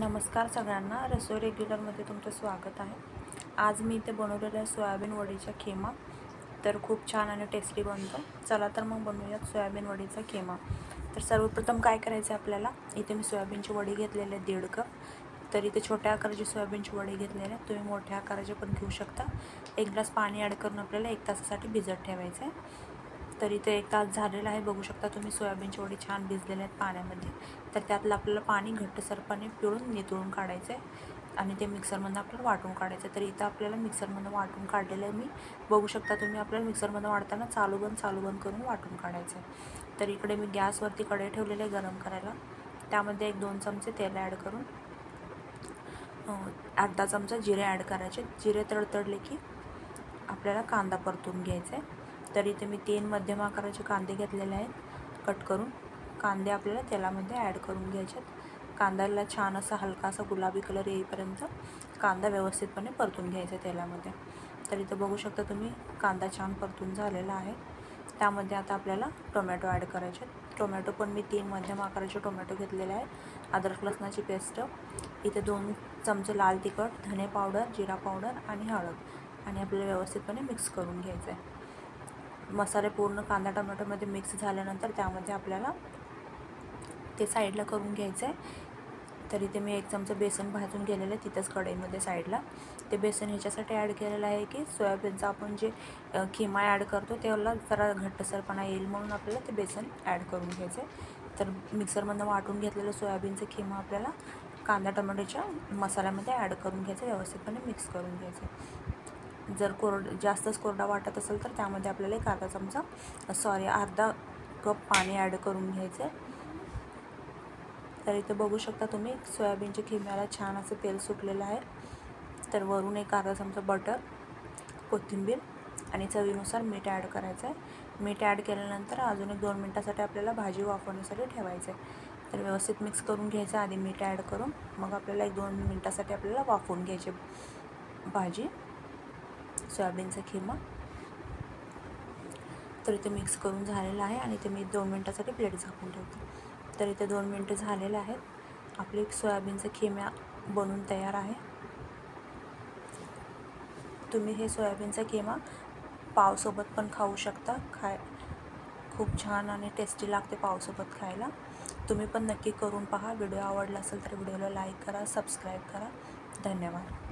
नमस्कार सगळ्यांना. रसोई रेग्युलरमध्ये तुमचं स्वागत आहे. आज मी इथे बनवलेल्या सोयाबीन वडीचा खेमा. तर खूप छान आणि टेस्टी बनतो. चला तर मग बनवूयात सोयाबीन वडीचा खेमा. तर सर्वप्रथम काय करायचं आहे आपल्याला? इथे मी सोयाबीनची वडी घेतलेली आहे दीड कप. तर इथे छोट्या आकाराची सोयाबीनची वडी घेतलेली आहे. तुम्ही मोठ्या आकाराचे पण घेऊ शकता. एक ग्लास पाणी ॲड करून आपल्याला एक तासासाठी भिजत ठेवायचं आहे तर इथे एक तास झालेला आहे. बघू शकता तुम्ही सोयाबीनची वडी छान भिजलेले आहेत पाण्यामध्ये. तर त्यातलं आपल्याला पाणी घट्टसरपणे पिळून नितळून काढायचं आहे आणि ते मिक्सरमधून आपल्याला वाटून काढायचं आहे तर इथं आपल्याला मिक्सरमधून वाटून काढलेलं आहे मी. बघू शकता तुम्ही आपल्याला मिक्सरमधून वाढताना चालू बंद चालू बंद करून वाटून काढायचं आहे तर इकडे मी गॅसवरती कढई ठेवलेले आहे गरम करायला. त्यामध्ये एक दोन चमचे तेल ॲड करून अर्धा चमचा जिरे ॲड करायचे. जिरे तडतडले की आपल्याला कांदा परतून घ्यायचा आहे तर इथे मी तीन मध्यम आकाराचे कांदे घेतलेले आहेत. कट करून कांदे आपल्याला तेलामध्ये ॲड करून घ्यायचे कांद्याला छान असा हलका असा गुलाबी कलर येईपर्यंत कांदा व्यवस्थितपणे परतून घ्यायचा तेलामध्ये. तर इथं बघू शकता तुम्ही कांदा छान परतून झालेला आहे. त्यामध्ये आता आपल्याला टोमॅटो ॲड करायचे टोमॅटो पण मी तीन मध्यम आकाराचे टोमॅटो घेतलेले आहेत. अद्रक लसणाची पेस्ट. इथे दोन चमचे लाल तिखट धने पावडर जिरा पावडर आणि हळद. आणि आपल्याला व्यवस्थितपणे मिक्स करून घ्यायचं आहे. मसाले पूर्ण कांदा टोमॅटोमध्ये मिक्स झाल्यानंतर त्यामध्ये आपल्याला ते साईडला करून घ्यायचं आहे तर इथे मी एक चमचा बेसन भाजून गेलेलं आहे तिथंच कढईमध्ये साईडला ते बेसन ह्याच्यासाठी ॲड केलेलं आहे की सोयाबीनचं आपण जे खिमा ॲड करतो त्याला जरा घट्टसरपणा येईल म्हणून आपल्याला ते बेसन ॲड करून घ्यायचं आहे तर मिक्सरमधनं वाटून घेतलेलं सोयाबीनचं खिमा आपल्याला कांदा टोमॅटोच्या मसाल्यामध्ये ॲड करून घ्यायचं व्यवस्थितपणे मिक्स करून घ्यायचं जर कोरड जास्तच कोरडा वाटत असेल तर त्यामध्ये आपल्याला एक अर्धा चमचा सॉरी अर्धा कप पाणी ॲड करून घ्यायचं आहे तर इथे बघू शकता तुम्ही सोयाबीनच्या खिम्याला छान असं तेल सुटलेलं आहे. तर वरून एक अर्धा चमचा बटर कोथिंबीर आणि चवीनुसार मीठ ॲड करायचं आहे मीठ ॲड केल्यानंतर अजून एक दोन मिनटासाठी आपल्याला भाजी वाफवण्यासाठी ठेवायचं आहे तर व्यवस्थित मिक्स करून घ्यायचं आधी मीठ ॲड करून. मग आपल्याला एक दोन मिनटासाठी आपल्याला वाफवून घ्यायची भाजी. सोयाबीनचा खिमा. तर इथे मिक्स करून झालेलं आहे आणि ते मी दोन मिनटासाठी प्लेट झाकून ठेवते. तर इथे दोन मिनटं झालेले आहेत. आपली सोयाबीनचा खिम्या बनून तयार आहे. तुम्ही हे सोयाबीनचा खिमा पावसोबत पण खाऊ शकता. खाय खूप छान आणि टेस्टी लागते पावसोबत खायला. तुम्ही पण नक्की करून पहा. व्हिडिओ आवडला असेल तर व्हिडिओला लाईक करा सबस्क्राईब करा. धन्यवाद.